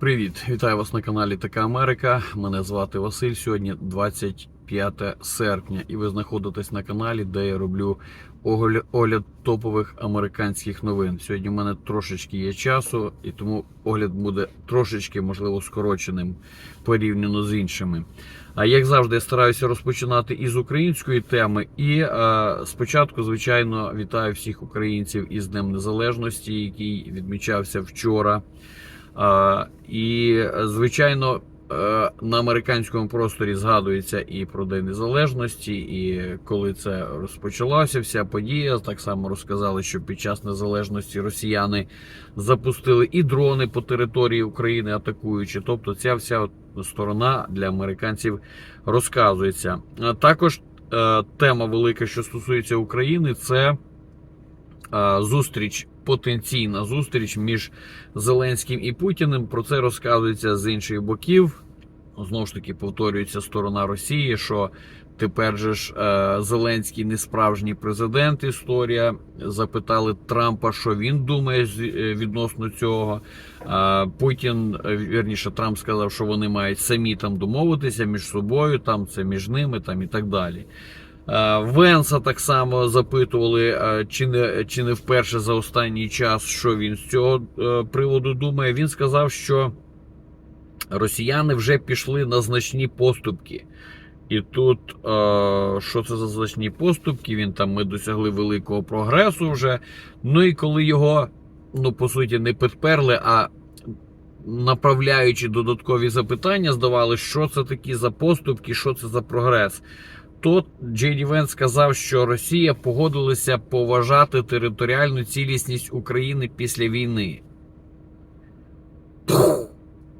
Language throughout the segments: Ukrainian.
Привіт, вітаю вас на каналі Така Америка. Мене звати Василь. Сьогодні 25 серпня, і ви знаходитесь на каналі, де я роблю огляд топових американських новин. Сьогодні в мене трошечки є часу, і тому огляд буде трошечки, можливо, скороченим порівняно з іншими. А як завжди, я стараюся розпочинати із української теми. І е, спочатку, звичайно, вітаю всіх українців із Днем Незалежності, який відмічався вчора. І, звичайно, е, на американському просторі згадується і про День Незалежності, і коли це розпочалося, вся подія. Так само розказали, що під час незалежності росіяни запустили і дрони по території України, атакуючи. Тобто, ця вся сторона для американців розказується. Також е, тема велика, що стосується України, це е, зустріч. Потенційна зустріч між Зеленським і Путіним. Про це розказується з інших боків. Знову ж таки, повторюється сторона Росії, що тепер же ж е, Зеленський не справжній президент. Історія. Запитали Трампа, що він думає е, відносно цього. Е, Путін, е, вірніше, Трамп сказав, що вони мають самі там домовитися між собою, там це між ними, там і так далі. Е, Венса так само запитували, е, чи не, чи не вперше за останній час, що він з цього е, приводу думає. Він сказав, що росіяни вже пішли на значні поступки. І тут, що це за значні поступки? Він там ми досягли великого прогресу вже. Ну і коли його, ну по суті, не підперли, а направляючи додаткові запитання, здавали, що це такі за поступки, що це за прогрес. То Джей Ді Венс сказав, що Росія погодилася поважати територіальну цілісність України після війни.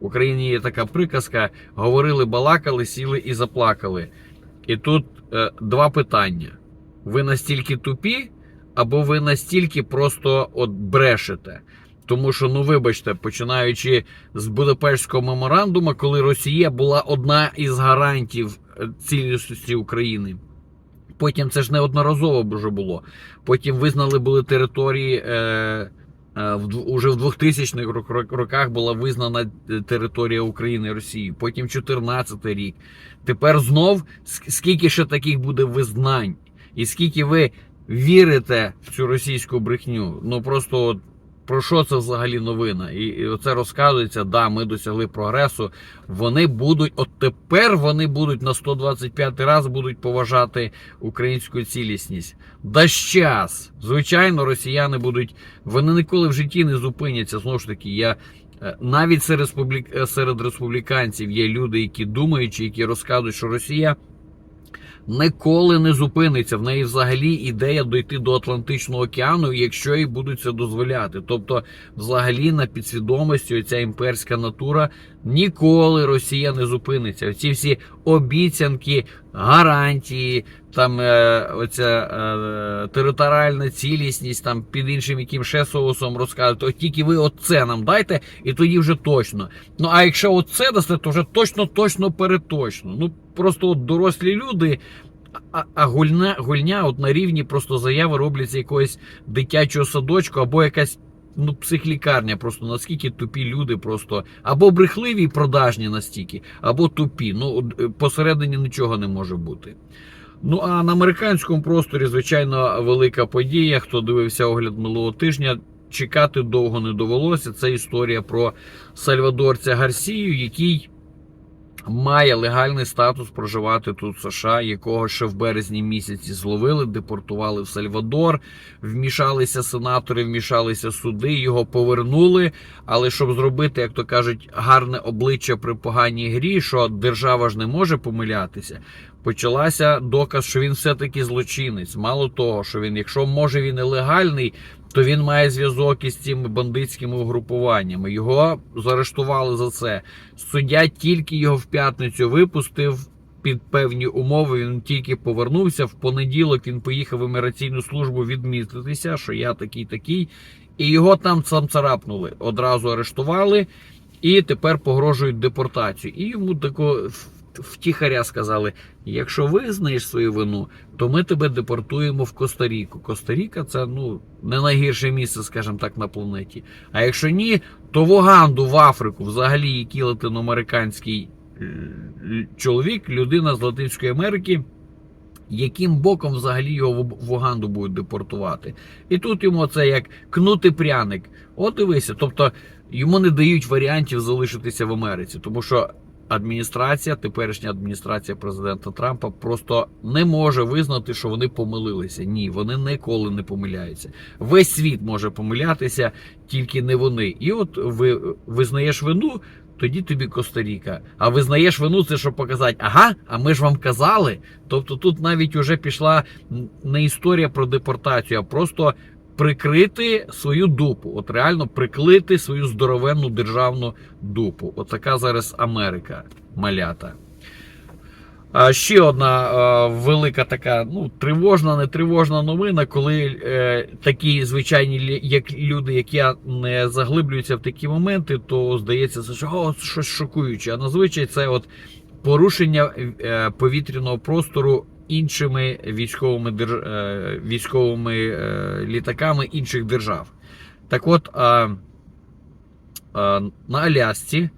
В Україні є така приказка: говорили, балакали, сіли і заплакали. І тут е, два питання: ви настільки тупі, або ви настільки просто от брешете. Тому що, ну вибачте, починаючи з Будапештського меморандуму, коли Росія була одна із гарантів цілісності України. Потім це ж неодноразово вже було. Потім визнали були території. Е, е, уже в 2000-х рок- рок- роках була визнана е, територія України Росії. Потім 14 рік. Тепер знов скільки ще таких буде визнань, і скільки ви вірите в цю російську брехню. Ну просто от про що це взагалі новина? І, і оце розказується, да, ми досягли прогресу. Вони будуть, от тепер вони будуть на 125 раз будуть поважати українську цілісність. Да щас! Звичайно, росіяни будуть, вони ніколи в житті не зупиняться. Знову ж таки, я. е, Навіть серед, республік... е, серед республіканців є люди, які думають, які розказують, що Росія ніколи не зупиниться. В неї взагалі ідея дойти до Атлантичного океану, якщо їй будуть це дозволяти. Тобто, взагалі на підсвідомості оця імперська натура ніколи Росія не зупиниться. Оці всі обіцянки, гарантії, там е, оця е, територіальна цілісність, там під іншим яким ще соусом розказують. От тільки ви оце нам дайте, і тоді вже точно. Ну а якщо оце дасте, то вже точно, точно, переточно. Ну просто от дорослі люди. А, а гульня, гульня от на рівні просто заяви робляться якогось дитячого садочку або якась ну, психлікарня. Просто наскільки тупі люди, просто або брехливі продажні настільки, або тупі. Ну е, посередині нічого не може бути. Ну а на американському просторі, звичайно, велика подія. Хто дивився огляд минулого тижня, чекати довго не довелося. Це історія про Сальвадорця Гарсію, який має легальний статус проживати тут в США, якого ще в березні місяці зловили, депортували в Сальвадор, вмішалися сенатори, вмішалися суди, його повернули. Але щоб зробити, як то кажуть, гарне обличчя при поганій грі, що держава ж не може помилятися. Почалася доказ, що він все-таки злочинець. Мало того, що він, якщо може він і легальний, то він має зв'язок із цими бандитськими угрупуваннями. Його заарештували за це. Суддя тільки його в п'ятницю випустив під певні умови. Він тільки повернувся. В понеділок він поїхав в імміграційну службу відмітитися, що я такий такий. І його там сам царапнули. Одразу арештували і тепер погрожують депортацію. І йому тако втіхаря сказали: якщо визнаєш свою вину, то ми тебе депортуємо в Коста-Ріку. Коста-Ріка це ну не найгірше місце, скажімо так, на планеті. А якщо ні, Товоганду в Африку, взагалі, який латиноамериканський е, чоловік, людина з Латинської Америки, яким боком взагалі його в в Уганду будуть депортувати. І тут йому це як кнути пряник. От дивися, тобто йому не дають варіантів залишитися в Америці, тому що адміністрація, теперішня адміністрація президента Трампа просто не може визнати, що вони помилилися. Ні, вони ніколи не помиляються. Весь світ може помилятися, тільки не вони. І от ви визнаєш вину. Тоді тобі Коста-Ріка. А визнаєш вину, це щоб показати, ага, а ми ж вам казали. Тобто тут навіть уже пішла не історія про депортацію, а просто прикрити свою дупу. От реально приклити свою здоровенну державну дупу. От така зараз Америка малята. А ще одна велика така, ну, тривожна, не тривожна новина, коли е, такі звичайні як люди, як я, не заглиблюються в такі моменти, то здається, це що щось шокуюче. А назвичай це от порушення е, повітряного простору іншими військовими, е, військовими е, літаками інших держав. Так от, а, на Алясці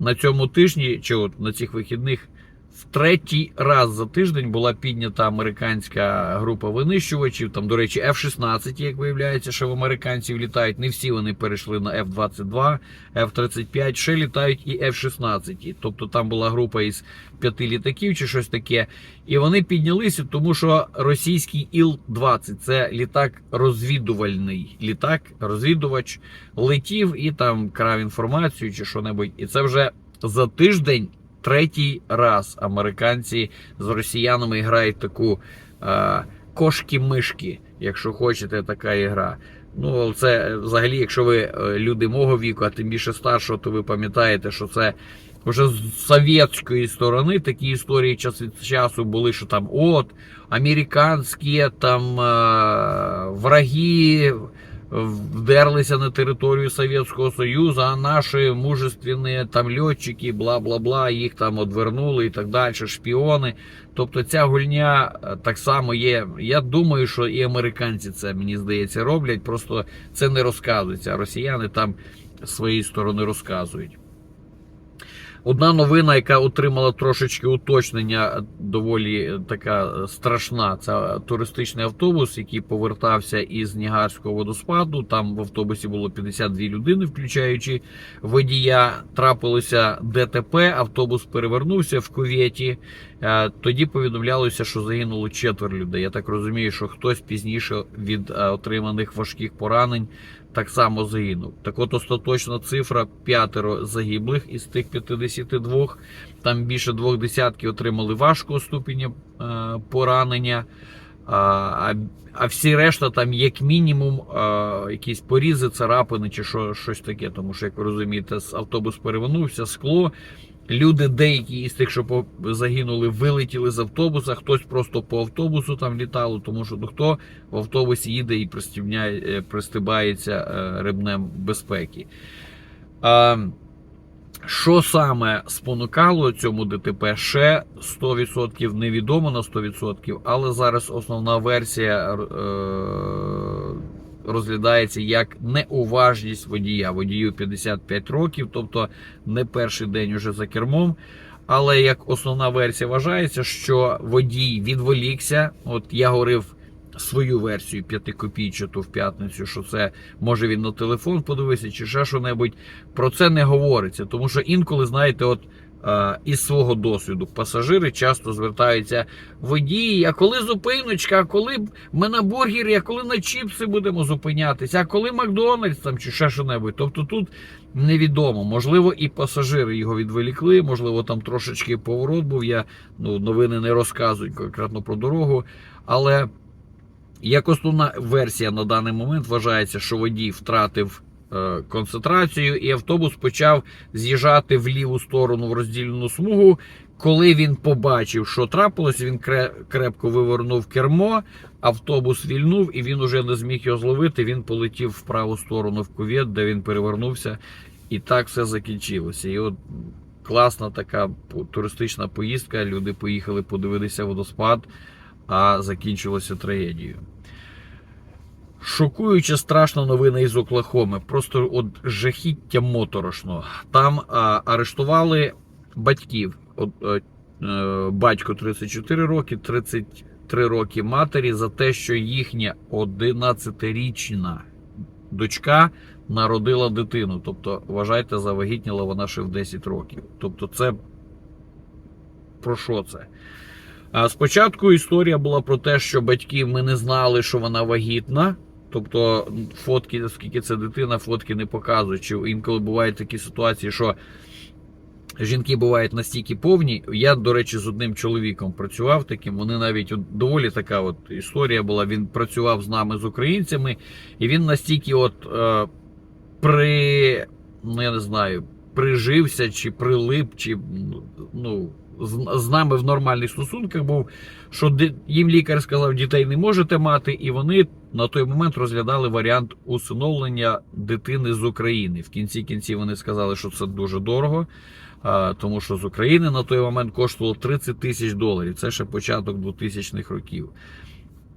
на цьому тижні, чи от на цих вихідних, в третій раз за тиждень була піднята американська група винищувачів. Там, до речі, F-16, як виявляється, що в американців літають. Не всі вони перейшли на F-22, F-35, ще літають і F-16. Тобто там була група із п'яти літаків чи щось таке. І вони піднялися, тому що російський Іл-20 це літак розвідувальний літак, розвідувач летів і там крав інформацію чи що-небудь. І це вже за тиждень третій раз американці з росіянами грають таку е, кошки-мишки, якщо хочете, така ігра. Ну, це взагалі, якщо ви е, люди мого віку, а тим більше старшого, то ви пам'ятаєте, що це вже з совєтської сторони такі історії час від часу були, що там от американські там е, враги вдерлися на територію Совєтського Союзу, а наші мужественні там льотчики, бла бла бла, їх там одвернули і так далі, шпіони. Тобто ця гульня е, так само є. Я думаю, що і американці це мені здається роблять, просто це не розказується. А росіяни там з своєї сторони розказують. Одна новина, яка отримала трошечки уточнення, доволі е, така е, страшна. Це туристичний автобус, який повертався із Нігарського водоспаду. Там в автобусі було 52 людини, включаючи водія. Трапилося ДТП. Автобус перевернувся в кувєті. Е, Тоді повідомлялося, що загинуло четверо людей. Я так розумію, що хтось пізніше від отриманих важких поранень так само загинув. Так от остаточна цифра п'ятеро загиблих із тих 52. Там більше двох десятків отримали важкого ступеня е, поранення. А, а, а всі решта там як мінімум е, якісь порізи, царапини чи що, щось таке. Тому що, як ви розумієте, автобус перевернувся, скло. Люди, деякі із тих, що загинули, вилетіли з автобуса, хтось просто по автобусу там літало, тому що ну, хто в автобусі їде і е, пристибається е, ремнем безпеки. А, що саме спонукало цьому ДТП, ще 100% невідомо на 100%, але зараз основна версія е, розглядається як неуважність водія. Водію 55 років, тобто не перший день уже за кермом. Але як основна версія вважається, що водій відволікся. От я говорив свою версію п'ятикопійчату в п'ятницю, що це може він на телефон подивився чи ще що-небудь. Про це не говориться, тому що інколи, знаєте, от із свого досвіду пасажири часто звертаються водії, а коли зупиночка, а коли ми на бургері, а коли на чіпси будемо зупинятися, а коли Макдональдс там чи ще що-небудь. Тобто тут невідомо. Можливо, і пасажири його відволікли, можливо, там трошечки поворот був. Я ну, новини не розказують конкретно про дорогу. Але як основна версія на даний момент вважається, що водій втратив е, концентрацію, і автобус почав з'їжджати в ліву сторону в розділену смугу. Коли він побачив, що трапилось, він кре- крепко вивернув кермо, автобус вільнув, і він уже не зміг його зловити. Він полетів в праву сторону в кувет, де він перевернувся, і так все закінчилося. І от класна така туристична поїздка. Люди поїхали подивитися водоспад, а закінчилося трагедією. Шокуюче страшна новина із Оклахоми. Просто от жахіття моторошно. Там а, арештували батьків. От, е, е, батько 34 роки, 33 роки матері за те, що їхня 11-річна дочка народила дитину. Тобто, вважайте, завагітніла вона ще в 10 років. Тобто, це про що це? Спочатку історія була про те, що батьки ми не знали, що вона вагітна. Тобто фотки, оскільки це дитина, фотки не показують. Чи інколи бувають такі ситуації, що жінки бувають настільки повні. Я, до речі, з одним чоловіком працював таким. Вони навіть от, доволі така от історія була. Він працював з нами з українцями, і він настільки от е, при ну я не знаю, прижився чи прилип, чи ну. З, нами в нормальних стосунках був, що їм лікар сказав, дітей не можете мати, і вони на той момент розглядали варіант усиновлення дитини з України. В кінці кінців вони сказали, що це дуже дорого, тому що з України на той момент коштувало 30 тисяч доларів. Це ще початок 2000-х років.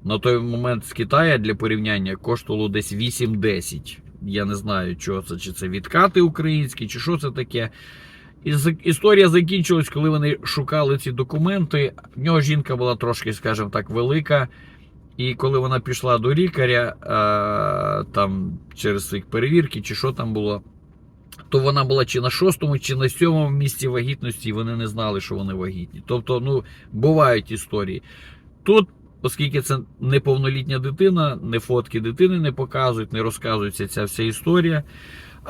На той момент з Китая для порівняння коштувало десь 8-10. Я не знаю, що це, чи це відкати українські, чи що це таке. І історія закінчилась, коли вони шукали ці документи. В нього жінка була трошки, скажімо так, велика. І коли вона пішла до лікаря, е, там через свої перевірки, чи що там було, то вона була чи на шостому, чи на сьомому місці вагітності, і вони не знали, що вони вагітні. Тобто, ну, бувають історії. Тут, оскільки це неповнолітня дитина, не фотки дитини не показують, не розказується ця вся історія.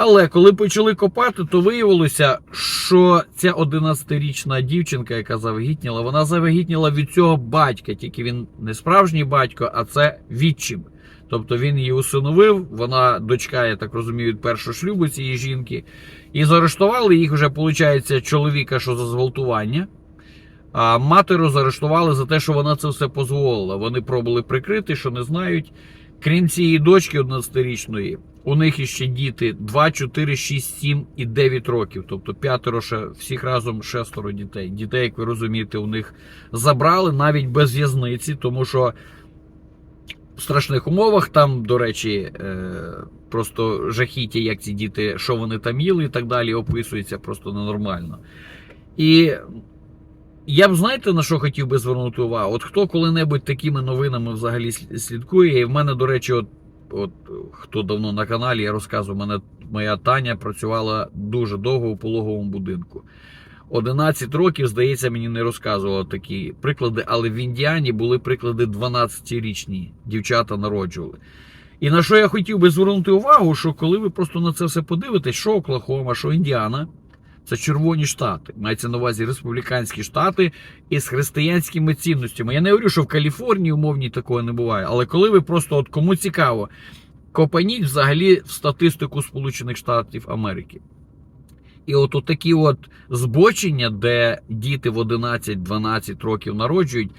Але коли почали копати, то виявилося, що ця 11-річна дівчинка, яка завагітніла, вона завагітніла від цього батька, тільки він не справжній батько, а це відчим. Тобто він її усиновив, вона дочка, я так розумію, від першого шлюбу цієї жінки. І заарештували їх вже, виходить, чоловіка, що за зґвалтування. А матеру заарештували за те, що вона це все дозволила. Вони пробували прикрити, що не знають. Крім цієї дочки 11-річної, у них іще діти 2, 4, 6, 7 і 9 років. Тобто п'ятеро ще всіх разом шестеро дітей. Дітей, як ви розумієте, у них забрали навіть без в'язниці, тому що в страшних умовах там, до речі, е, просто жахіття, як ці діти, що вони там їли і так далі, описується просто ненормально. І я б знаєте на що хотів би звернути увагу? От хто коли-небудь такими новинами взагалі слідкує, і в мене, до речі, от, от хто давно на каналі, я розказую, мене моя Таня працювала дуже довго у пологовому будинку. 11 років, здається, мені не розказувала такі приклади, але в Індіані були приклади 12-річні дівчата народжували. І на що я хотів би звернути увагу, що коли ви просто на це все подивитесь, що Оклахома, що Індіана, це червоні штати. Мається на увазі республіканські штати із християнськими цінностями. Я не говорю, що в Каліфорнії умовній такого не буває, але коли ви просто, от кому цікаво, копаніть взагалі в статистику Сполучених Штатів Америки. І от, от такі от збочення, де діти в 11-12 років народжують,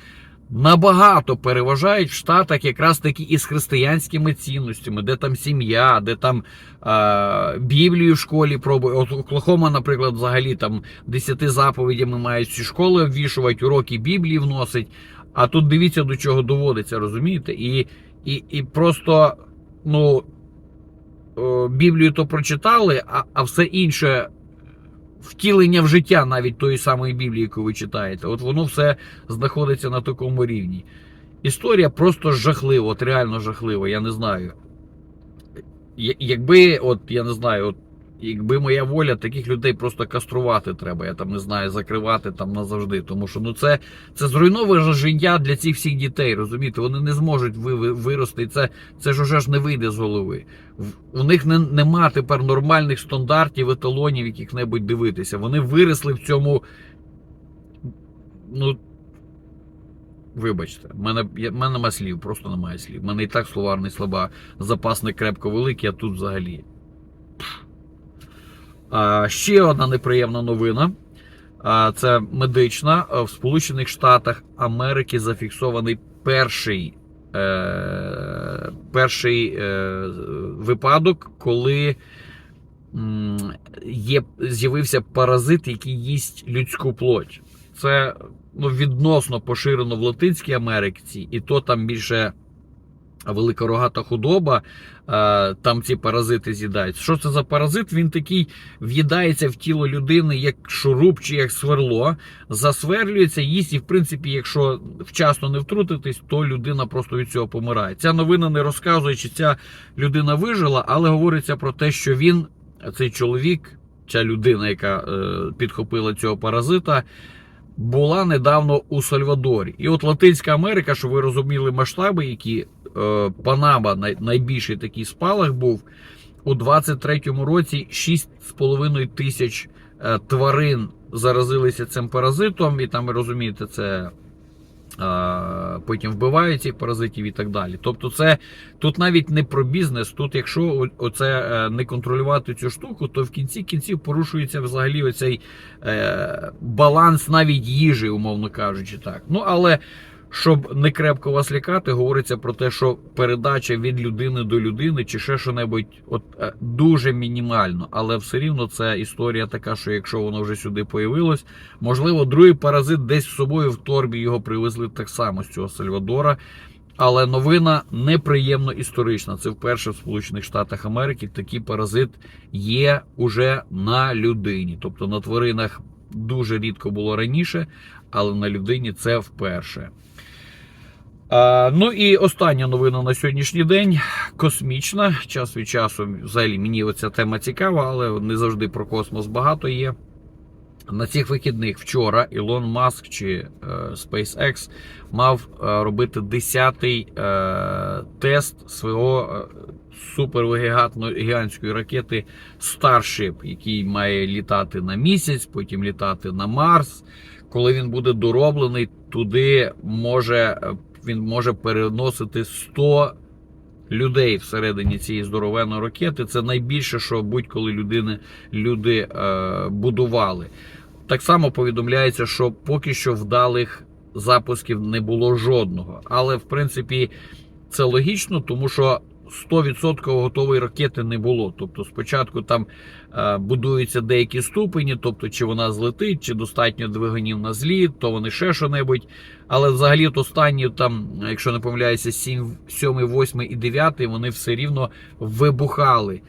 набагато переважають в Штатах якраз таки із християнськими цінностями, де там сім'я, де там е, Біблію в школі пробують. От Оклахома, наприклад, взагалі там 10 заповідями мають всі школи обвішувати, уроки Біблії вносить. А тут дивіться, до чого доводиться, розумієте? І, і, і просто, ну, е, Біблію то прочитали, а, а все інше. Втілення в життя навіть тої самої Біблії, яку ви читаєте, от воно все знаходиться на такому рівні. Історія просто жахлива, от реально жахлива, я не знаю. Якби, от я не знаю, от якби моя воля, таких людей просто каструвати треба, я там не знаю, закривати там назавжди. Тому що ну це, це зруйноване життя для цих всіх дітей, розумієте? Вони не зможуть ви, ви- вирости. І це, це ж уже ж не вийде з голови. У них не, нема тепер нормальних стандартів, еталонів, яких-небудь дивитися. Вони виросли в цьому. Ну. Вибачте, в мене, я- мене нема слів, просто немає слів. У мене і так словарний слаба, запасник крепко великий, а тут взагалі. Ще одна неприємна новина. Це медична. В Сполучених Штатах Америки зафіксований перший, е, перший е, випадок, коли є, з'явився паразит, який їсть людську плоть. Це ну, відносно поширено в Латинській Америці, і то там більше велика рогата худоба, е, там ці паразити з'їдають. Що це за паразит? Він такий в'їдається в тіло людини, як шуруп чи як сверло, засверлюється, їсть, і в принципі, якщо вчасно не втрутитись, то людина просто від цього помирає. Ця новина не розказує, чи ця людина вижила, але говориться про те, що він, цей чоловік, ця людина, яка е, підхопила цього паразита, була недавно у Сальвадорі. І от Латинська Америка, щоб ви розуміли масштаби, які Панама, найбільший такий спалах був. У 23-му році 6,5 тисяч е, тварин заразилися цим паразитом, і там ви розумієте, це е, потім вбивають цих паразитів і так далі. Тобто, це тут навіть не про бізнес. Тут, якщо оце е, не контролювати цю штуку, то в кінці кінців порушується взагалі оцей е, баланс навіть їжі, умовно кажучи, так. Ну але. Щоб не крепко вас лякати, говориться про те, що передача від людини до людини чи ще що-небудь от е, дуже мінімально, але все рівно це історія така, що якщо воно вже сюди появилось, можливо, другий паразит десь з собою в торбі його привезли так само з цього Сальвадора. Але новина неприємно історична. Це вперше в Сполучених Штатах Америки такий паразит є уже на людині. Тобто на тваринах дуже рідко було раніше, але на людині це вперше. А, ну і остання новина на сьогоднішній день космічна. Час від часу взагалі мені оця тема цікава, але не завжди про космос багато є. На цих вихідних вчора Ілон Маск чи е, SpaceX мав е, робити 10-й е, тест свого супергігантської ракети Starship, який має літати на місяць, потім літати на Марс. Коли він буде дороблений, туди може він може переносити 100 людей всередині цієї здоровенної ракети. Це найбільше, що будь-коли людини люди е, будували. Так само повідомляється, що поки що вдалих запусків не було жодного. Але в принципі це логічно, тому що 100% готової ракети не було. Тобто, спочатку там е, будуються деякі ступені, тобто чи вона злетить, чи достатньо двигунів на зліт, то вони ще що-небудь. Але взагалі от останні, там, якщо не помиляюся, 7, 7, 8 і 9, вони все рівно вибухали.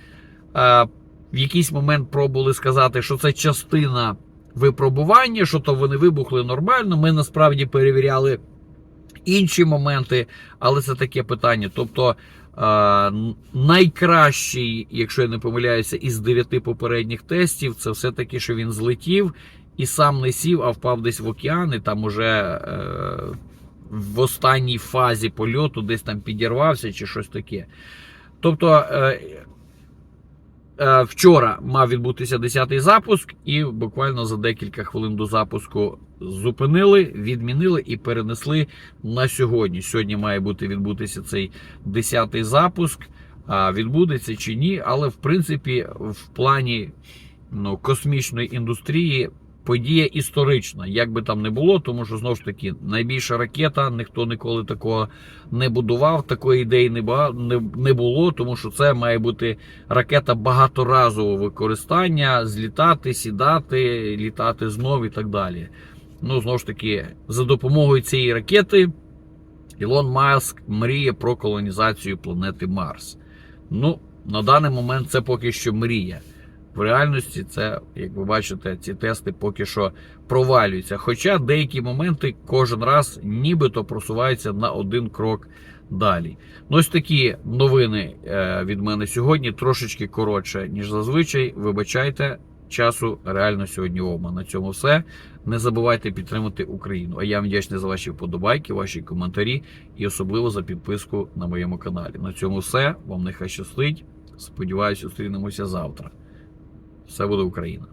Е, в якийсь момент пробували сказати, що це частина випробування, що то вони вибухли нормально. Ми насправді перевіряли інші моменти, але це таке питання. Тобто е, найкращий, якщо я не помиляюся, із дев'яти попередніх тестів, це все-таки, що він злетів і сам не сів, а впав десь в океан, і там уже е, в останній фазі польоту десь там підірвався чи щось таке. Тобто. Е, Вчора мав відбутися 10-й запуск, і буквально за декілька хвилин до запуску зупинили, відмінили і перенесли на сьогодні. Сьогодні має бути відбутися цей 10-й запуск. Відбудеться чи ні, але в принципі, в плані ну, космічної індустрії подія історична, як би там не було, тому що знову ж таки найбільша ракета, ніхто ніколи такого не будував, такої ідеї не, було, тому що це має бути ракета багаторазового використання, злітати, сідати, літати знов і так далі. Ну, знову ж таки, за допомогою цієї ракети Ілон Маск мріє про колонізацію планети Марс. Ну, на даний момент це поки що мрія. В реальності це, як ви бачите, ці тести поки що провалюються. Хоча деякі моменти кожен раз нібито просуваються на один крок далі. Ну, ось такі новини е, від мене сьогодні, трошечки коротше, ніж зазвичай. Вибачайте, часу реально сьогодні ома. На цьому все. Не забувайте підтримати Україну. А я вам вдячний за ваші вподобайки, ваші коментарі і особливо за підписку на моєму каналі. На цьому все. Вам нехай щастить. Сподіваюся, зустрінемося завтра. Все буде Україна.